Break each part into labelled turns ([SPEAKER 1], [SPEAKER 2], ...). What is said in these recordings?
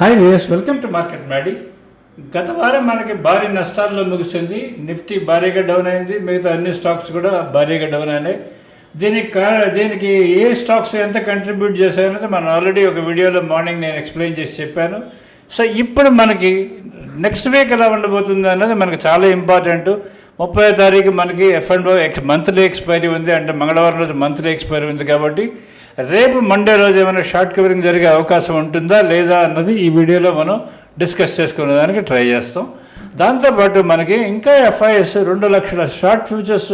[SPEAKER 1] Hi ways welcome to market Maddy గత వారం మనకి భారీ నష్టాల్లో ముగిసింది. నిఫ్టీ భారీగా డౌన్ అయింది. మిగతా అన్ని స్టాక్స్ కూడా భారీగా డౌన్ అయినాయి. దీనికి కారణం దీనికి ఏ స్టాక్స్ ఎంత కంట్రిబ్యూట్ చేశాయనేది మనం ఆల్రెడీ ఒక వీడియోలో మార్నింగ్ నేను ఎక్స్ప్లెయిన్ చేసి చెప్పాను. సో ఇప్పుడు మనకి నెక్స్ట్ వీక్ ఎలా ఉండబోతుంది అన్నది మనకు చాలా ఇంపార్టెంట్ ముప్పై తారీఖు మనకి F and X monthly expiry ఉంది. అంటే మంగళవారం రోజు మంత్లీ ఎక్స్పైరీ ఉంది కాబట్టి రేపు మండే రోజు ఏమైనా షార్ట్ కవరింగ్ జరిగే అవకాశం ఉంటుందా లేదా అన్నది ఈ వీడియోలో మనం డిస్కస్ చేసుకునే దానికి ట్రై చేస్తాం. దాంతోపాటు మనకి ఇంకా ఎఫ్ఐఎస్ రెండు లక్షల short futures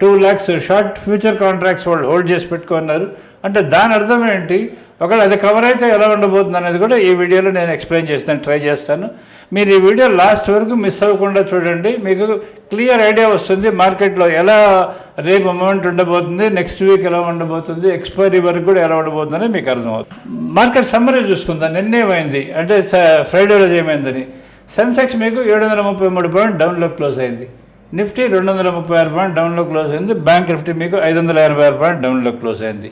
[SPEAKER 1] two lakhs short future contracts వాళ్ళు హోల్డ్ చేసి పెట్టుకున్నారు. అంటే దాని అర్థం ఏంటి? ఒకవేళ అది కవర్ అయితే ఎలా ఉండబోతుంది అనేది కూడా ఈ వీడియోలో నేను ఎక్స్ప్లెయిన్ చేస్తాను ట్రై చేస్తాను. మీరు ఈ వీడియో లాస్ట్ వరకు మిస్ అవ్వకుండా చూడండి. మీకు క్లియర్ ఐడియా వస్తుంది మార్కెట్లో ఎలా రేపు అమౌంట్ ఉండబోతుంది నెక్స్ట్ వీక్ ఎలా ఉండబోతుంది ఎక్స్పైరీ వరకు కూడా ఎలా ఉండబోతుందని మీకు అర్థమవుతుంది. మార్కెట్ సమ్మరీ చూసుకుందాం. నిన్నేమైంది అంటే ఫ్రైడే రోజు ఏమైందని? సెన్సెక్స్ మీకు ఏడు వందల ముప్పై మూడు పాయింట్ డౌన్లో క్లోజ్ అయింది. నిఫ్టీ రెండు వందల ముప్పై ఆరు పాయింట్ డౌన్లో క్లోజ్ అయింది. బ్యాంక్ నిఫ్టీ మీకు ఐదు వందల ఎనభై ఆరు పాయింట్ డౌన్లో క్లోజ్ అయింది.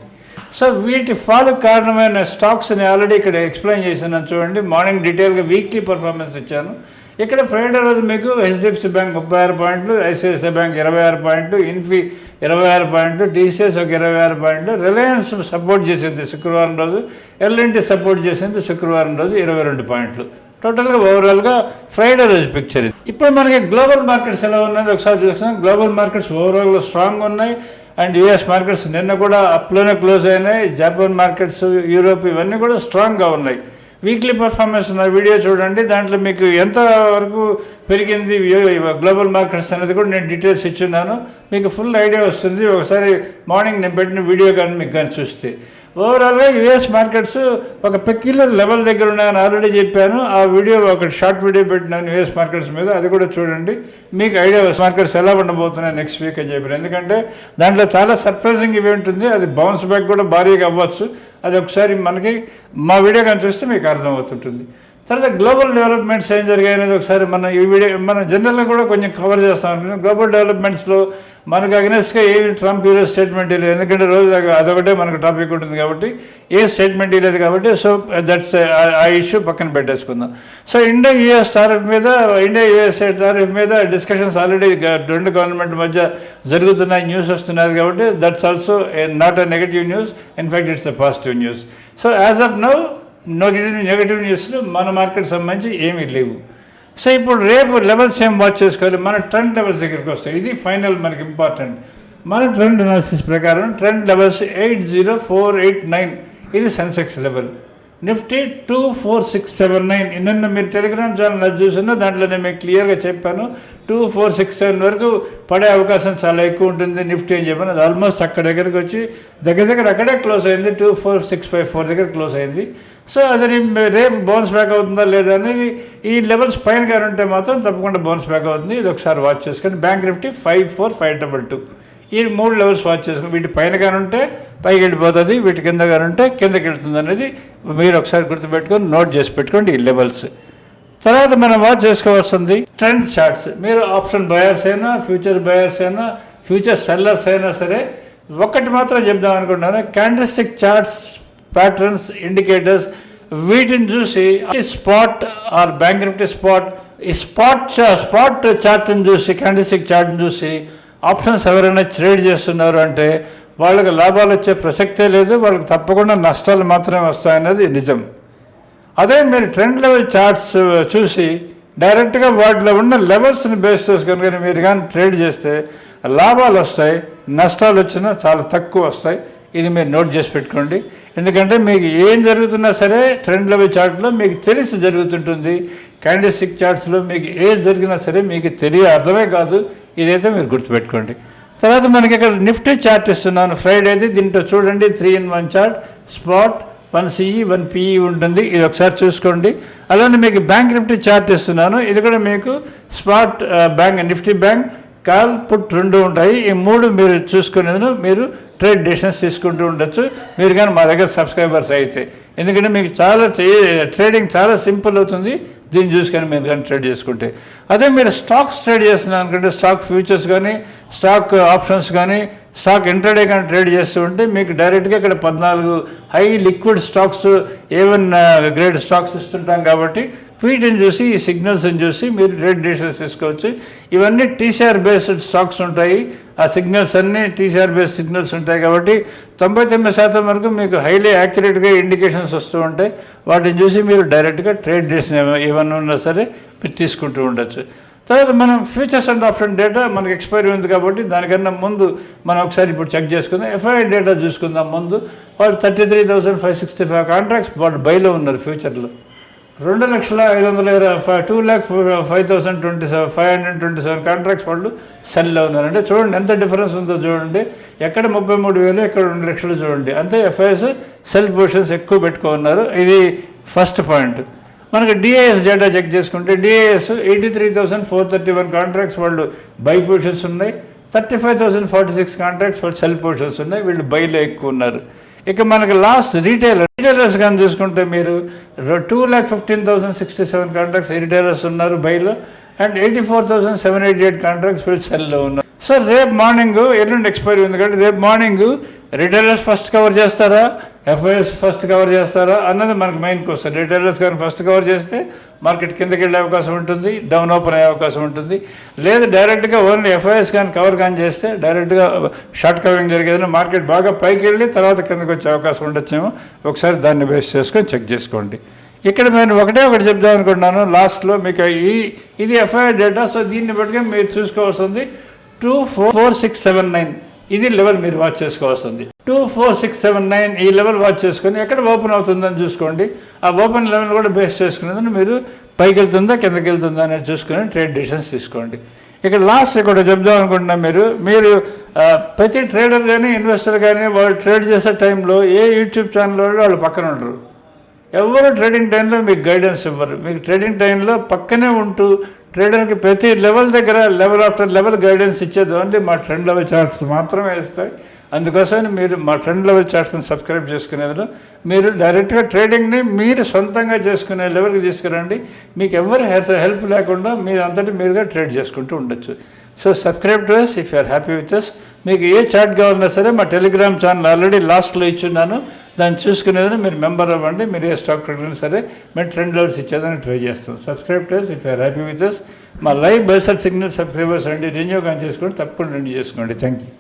[SPEAKER 1] సో వీటి ఫాల్ కారణమైన స్టాక్స్ని ఆల్రెడీ ఇక్కడ ఎక్స్ప్లెయిన్ చేసినా చూడండి మార్నింగ్ డీటెయిల్గా వీక్లీ పర్ఫార్మెన్స్ ఇచ్చాను. ఇక్కడ ఫ్రైడే రోజు మీకు హెచ్డిఎఫ్సి బ్యాంక్ ముప్పై ఆరు పాయింట్లు ఐసిఐసిఐ బ్యాంక్ ఇరవై ఆరు పాయింట్లు ఇన్ఫీ ఇరవై ఆరు పాయింట్లు టీసీఎస్ ఒక ఇరవై ఆరు పాయింట్లు రిలయన్స్ సపోర్ట్ చేసింది శుక్రవారం రోజు ఎల్ఎన్టీ సపోర్ట్ చేసింది శుక్రవారం రోజు ఇరవై రెండు పాయింట్లు టోటల్గా ఓవరాల్గా ఫ్రైడే రోజు పిక్చర్ ఇది. ఇప్పుడు మనకి గ్లోబల్ మార్కెట్స్ ఎలా ఉన్నది ఒకసారి చూస్తున్నాం గ్లోబల్ మార్కెట్స్ ఓవరాల్గా స్ట్రాంగ్ ఉన్నాయి. అండ్ యుఎస్ మార్కెట్స్ నిన్న కూడా అప్లోనే క్లోజ్ అయినాయి. జపాన్ మార్కెట్స్ యూరోప్ ఇవన్నీ కూడా స్ట్రాంగ్గా ఉన్నాయి. వీక్లీ పర్ఫార్మెన్స్ నా వీడియో చూడండి. దాంట్లో మీకు ఎంత వరకు పెరిగింది గ్లోబల్ మార్కెట్స్ అనేది కూడా నేను డీటెయిల్స్ ఇచ్చున్నాను. మీకు ఫుల్ ఐడియా వస్తుంది. ఒకసారి మార్నింగ్ నేను పెట్టిన వీడియో కానీ మీకు కానీ చూస్తే. ఓవరాల్గా యుఎస్ మార్కెట్స్ ఒక పెక్యులర్ లెవెల్ దగ్గర ఉన్నాయని ఆల్రెడీ చెప్పాను. ఆ వీడియో ఒక షార్ట్ వీడియో పెట్టినాను యుఎస్ మార్కెట్స్ మీద. అది కూడా చూడండి. మీకు ఐడియా మార్కెట్స్ ఎలా ఉండబోతున్నాయి నెక్స్ట్ వీక్ అని చెప్పారు ఎందుకంటే దాంట్లో చాలా సర్ప్రైజింగ్ ఈవెంట్ ఉంది. అది బౌన్స్ బ్యాక్ కూడా భారీగా అవ్వచ్చు. అది ఒకసారి మనకి మా వీడియో కానీ చూస్తే మీకు అర్థమవుతుంటుంది. తర్వాత గ్లోబల్ డెవలప్మెంట్స్ ఏం జరిగాయి అనేది ఒకసారి మనం ఈ వీడియో మనం జనరల్గా కూడా కొంచెం కవర్ చేస్తాం. గ్లోబల్ డెవలప్మెంట్స్లో మనకు అగ్నెస్గా ఏ ట్రంప్ ఈరోజు స్టేట్మెంట్ ఇవ్వలేదు ఎందుకంటే రోజు అదొకటే మనకు టాపిక్ ఉంటుంది కాబట్టి ఏ స్టేట్మెంట్ ఇవ్వలేదు కాబట్టి సో దట్స్ ఆ ఇష్యూ పక్కన పెట్టేసుకుందాం. సో ఇండియా యూఎస్ టారిఫ్ మీద ఇండియా యూఎస్ టారిఫ్ మీద డిస్కషన్స్ ఆల్రెడీ రెండు గవర్నమెంట్ మధ్య జరుగుతున్నాయి న్యూస్ వస్తున్నది కాబట్టి that's also not a negative news in fact it's a positive news so as of now negative negative న్యూస్లు మన మార్కెట్ సంబంధించి ఏమీ లేవు. సో ఇప్పుడు రేపు లెవెల్స్ ఏం వాచ్ చేసుకోవాలి. మన ట్రెండ్ లెవెల్స్ దగ్గరికి వస్తాయి. ఇది ఫైనల్ మనకి ఇంపార్టెంట్ మన ట్రెండ్ అనాలిసిస్ ప్రకారం trend levels eight zero four eight nine ఇది Sensex level Nifty two four six seven nine నిన్న మీరు టెలిగ్రామ్ ఛానల్ చూసినా దాంట్లో నేను మీకు క్లియర్గా చెప్పాను. టూ ఫోర్ సిక్స్ సెవెన్ వరకు పడే అవకాశం చాలా ఎక్కువ ఉంటుంది. నిఫ్టీ అని చెప్పాను. అది ఆల్మోస్ట్ అక్కడ దగ్గరికి వచ్చి దగ్గర దగ్గర అక్కడే క్లోజ్ అయింది. Two four six five four దగ్గర క్లోజ్ అయింది. సో అది రేపు బౌన్స్ బ్యాక్ అవుతుందా లేదా అనేది ఈ లెవెల్స్ పైన కానీ ఉంటే మాత్రం తప్పకుండా బౌన్స్ బ్యాక్ అవుతుంది. ఇది ఒకసారి వాచ్ చేసుకొని bank Nifty five four five double two ఈ మూడు లెవెల్స్ వాచ్ చేసుకుని వీటి పైన కానీ ఉంటే పైకి వెళ్ళిపోతుంది వీటి కింద ఉంటే కిందకి వెళ్తుంది అనేది మీరు ఒకసారి గుర్తుపెట్టుకొని నోట్ చేసి పెట్టుకోండి ఈ లెవెల్స్ తర్వాత మనం వాచ్ చేసుకోవాల్సింది ట్రెండ్ చార్ట్స్ మీరు ఆప్షన్ బయర్స్ అయినా ఫ్యూచర్ బయర్స్ అయినా ఫ్యూచర్ సెల్లర్స్ అయినా సరే ఒక్కటి మాత్రం చెప్దాం అనుకుంటున్నాను. క్యాండిస్టిక్ చార్ట్స్ ప్యాటర్న్స్ ఇండికేటర్స్ వీటిని చూసి spot or bank Nifty spot ఈ స్పాట్ స్పాట్ చార్ట్ని చూసి క్యాండిస్టిక్ చార్ట్ని చూసి ఆప్షన్స్ ఎవరైనా ట్రేడ్ చేస్తున్నారు అంటే వాళ్ళకి లాభాలు వచ్చే ప్రసక్తే లేదు వాళ్ళకి తప్పకుండా నష్టాలు మాత్రమే వస్తాయనేది నిజం. అదే మీరు ట్రెండ్ లెవెల్ చార్ట్స్ చూసి డైరెక్ట్గా వాటిలో ఉన్న లెవెల్స్ని బేస్ చేసుకొని కానీ మీరు కానీ ట్రేడ్ చేస్తే లాభాలు వస్తాయి నష్టాలు వచ్చినా చాలా తక్కువ వస్తాయి. ఇది మీరు నోట్ చేసి పెట్టుకోండి. ఎందుకంటే మీకు ఏం జరుగుతున్నా సరే ట్రెండ్ లెవెల్ చార్ట్లో మీకు తెలిసి జరుగుతుంటుంది. క్యాండిస్టిక్ చార్ట్స్లో మీకు ఏది జరిగినా సరే మీకు తెలియ అర్థమే కాదు. ఇదైతే మీరు గుర్తుపెట్టుకోండి. తర్వాత మనకి ఇక్కడ నిఫ్టీ చార్ట్ ఇస్తున్నాను. ఫ్రైడేది దీంట్లో చూడండి three in one chart spot one CE one PE ఉంటుంది. ఇది ఒకసారి చూసుకోండి. అలానే మీకు బ్యాంక్ నిఫ్టీ చార్ట్ ఇస్తున్నాను. ఇది కూడా మీకు spot bank uh, Nifty bank call put రెండు ఉంటాయి. ఈ మూడు మీరు చూసుకునేందుకు మీరు ట్రేడ్ డెసిషన్స్ తీసుకుంటూ ఉండొచ్చు. మీరు కానీ మా దగ్గర సబ్స్క్రైబర్స్ అయితే. ఎందుకంటే మీకు చాలా ట్రేడింగ్ చాలా సింపుల్ అవుతుంది. దీన్ని చూసుకొని మీరు కానీ ట్రేడ్ చేసుకుంటే. అదే మీరు స్టాక్స్ ట్రేడ్ చేస్తున్నారు అనుకుంటే స్టాక్ ఫ్యూచర్స్ కానీ స్టాక్ ఆప్షన్స్ కానీ స్టాక్ ఇంటర్డే కానీ ట్రేడ్ చేస్తూ ఉంటే మీకు డైరెక్ట్గా ఇక్కడ పద్నాలుగు high liquid stocks A one grade stocks ఇస్తుంటాం కాబట్టి వీటిని చూసి ఈ సిగ్నల్స్ని చూసి మీరు ట్రేడ్ డిసిషన్స్ తీసుకోవచ్చు. ఇవన్నీ టీసీఆర్ బేస్డ్ స్టాక్స్ ఉంటాయి. ఆ సిగ్నల్స్ అన్నీ టీసీఆర్ బేస్ సిగ్నల్స్ ఉంటాయి కాబట్టి తొంభై తొమ్మిది శాతం వరకు మీకు హైలీ యాక్యురేట్గా ఇండికేషన్స్ వస్తూ ఉంటాయి. వాటిని చూసి మీరు డైరెక్ట్గా ట్రేడ్ చేసిన ఏమన్నా ఉన్నా సరే మీరు తీసుకుంటూ ఉండొచ్చు. తర్వాత మనం ఫ్యూచర్స్ అండ్ ఆప్షన్ డేటా మనకి ఎక్స్పైరీ ఉంది కాబట్టి దానికన్నా ముందు మనం ఒకసారి ఇప్పుడు చెక్ చేసుకుందాం. ఎఫ్ఐఐ డేటా చూసుకుందాం ముందు. వాళ్ళు thirty three thousand five sixty five contracts వాళ్ళు బైలో ఉన్నారు ఫ్యూచర్లో రెండు లక్షల ఐదు వందల ఇరవై five two lakh five thousand twenty seven five hundred twenty seven contracts వాళ్ళు సెల్లో ఉన్నారంటే చూడండి ఎంత డిఫరెన్స్ ఉందో చూడండి. ఎక్కడ ముప్పై మూడు వేలు ఎక్కడ రెండు లక్షలు చూడండి. అంతే ఎఫ్ఐఎస్ సెల్ పొజిషన్స్ ఎక్కువ పెట్టుకున్నారు ఇది ఫస్ట్ పాయింట్ మనకు డిఏఎస్ డేటా చెక్ చేసుకుంటే DIIs eighty three thousand four thirty one contracts వాళ్ళు బై పొజిషన్స్ ఉన్నాయి. Thirty five thousand forty six contracts వాళ్ళు సెల్ పొజిషన్స్ ఉన్నాయి. వీళ్ళు బైలో ఎక్కువ ఉన్నారు. ఇక మనకి లాస్ట్ రీటైలర్ రీటైలర్స్ కానీ చూసుకుంటే మీరు two lakh fifteen thousand sixty seven contracts retailers ఉన్నారు బైలో and eighty four thousand seven eighty eight contracts వీళ్ళు సెల్లో ఉన్నారు. సో రేపు మార్నింగ్ ఎల్లుండి ఎక్స్పైరీ ఉంది కాబట్టి రేపు మార్నింగ్ రిటైలర్స్ ఫస్ట్ కవర్ చేస్తారా? ఎఫ్ఐఎస్ ఫస్ట్ కవర్ చేస్తారా? అన్నది మనకు మెయిన్ క్వశ్చన్ రిటైలర్స్ కానీ ఫస్ట్ కవర్ చేస్తే మార్కెట్ కిందకి వెళ్ళే అవకాశం ఉంటుంది డౌన్ ఓపెన్ అయ్యే అవకాశం ఉంటుంది. లేదు డైరెక్ట్గా ఓన్లీ ఎఫ్ఐఎస్ కానీ కవర్ కానీ చేస్తే డైరెక్ట్గా షార్ట్ కవరింగ్ జరిగేదని మార్కెట్ బాగా పైకి వెళ్ళి తర్వాత కిందకి వచ్చే అవకాశం ఉండొచ్చేమో. ఒకసారి దాన్ని బేస్ చేసుకొని చెక్ చేసుకోండి. ఇక్కడ నేను ఒకటే ఒకటి చెప్దాం అనుకుంటున్నాను. లాస్ట్లో మీకు ఈ ఇది ఎఫ్ఐఆర్ డేటా సో దీన్ని బట్టి మీరు చూసుకోవాల్సింది two four four six seven nine ఇది లెవెల్ మీరు వాచ్ చేసుకోవాల్సింది. Two four six seven nine ఈ లెవెల్ వాచ్ చేసుకొని ఎక్కడ ఓపెన్ అవుతుందని చూసుకోండి. ఆ ఓపెన్ లెవెల్ కూడా బేస్ చేసుకునేదని మీరు పైకి వెళ్తుందా కిందకి వెళ్తుందా అనేది చూసుకొని ట్రేడ్ డిసిషన్స్ తీసుకోండి. ఇక్కడ లాస్ట్ ఇక్కడ చెప్దాం అనుకుంటున్నా మీరు మీరు ప్రతి ట్రేడర్ కానీ ఇన్వెస్టర్ కానీ వాళ్ళు ట్రేడ్ చేసే టైంలో ఏ యూట్యూబ్ ఛానల్ వాళ్ళు వాళ్ళు పక్కన ఉండరు. ఎవరు ట్రేడింగ్ టైంలో మీకు గైడెన్స్ ఇవ్వరు. మీకు ట్రేడింగ్ టైంలో పక్కనే ఉంటూ ట్రేడర్కి ప్రతి లెవెల్ దగ్గర లెవెల్ ఆఫ్టర్ లెవెల్ గైడెన్స్ ఇచ్చేది ఓన్లీ మా ట్రెండ్ లెవెల్ చార్ట్స్ మాత్రమే ఇస్తాయి. అందుకోసమని మీరు మా ట్రెండ్ లెవెల్ చార్ట్స్ని సబ్స్క్రైబ్ చేసుకునేందులో మీరు డైరెక్ట్గా ట్రేడింగ్ని మీరు సొంతంగా చేసుకునే లెవెల్కి తీసుకురండి. మీకు ఎవరి హెల్ప్ లేకుండా మీరు అంతటి మీరుగా ట్రేడ్ చేసుకుంటూ ఉండొచ్చు. So subscribe to us if you're happy with us మీకు ఏ చార్ట్ కావాలన్నా సరే మా టెలిగ్రామ్ ఛానల్ ఆల్రెడీ లాస్ట్లో ఇచ్చున్నాను దాన్ని చూసుకునేదని మీరు మెంబర్ అవ్వండి మీరు ఏ స్టాక్ ట్రేడర్ని సరే మేము ట్రెండ్ లెవెల్స్ ఇచ్చేదని ట్రై చేస్తాం. Subscribe to us if are happy with us మా లైవ్ బెల్సర్ సిగ్నల్ సబ్స్క్రైబర్స్ అండి. రెన్యూ కానీ చేసుకోండి తప్పకుండా రెన్యూ చేసుకోండి. Thank you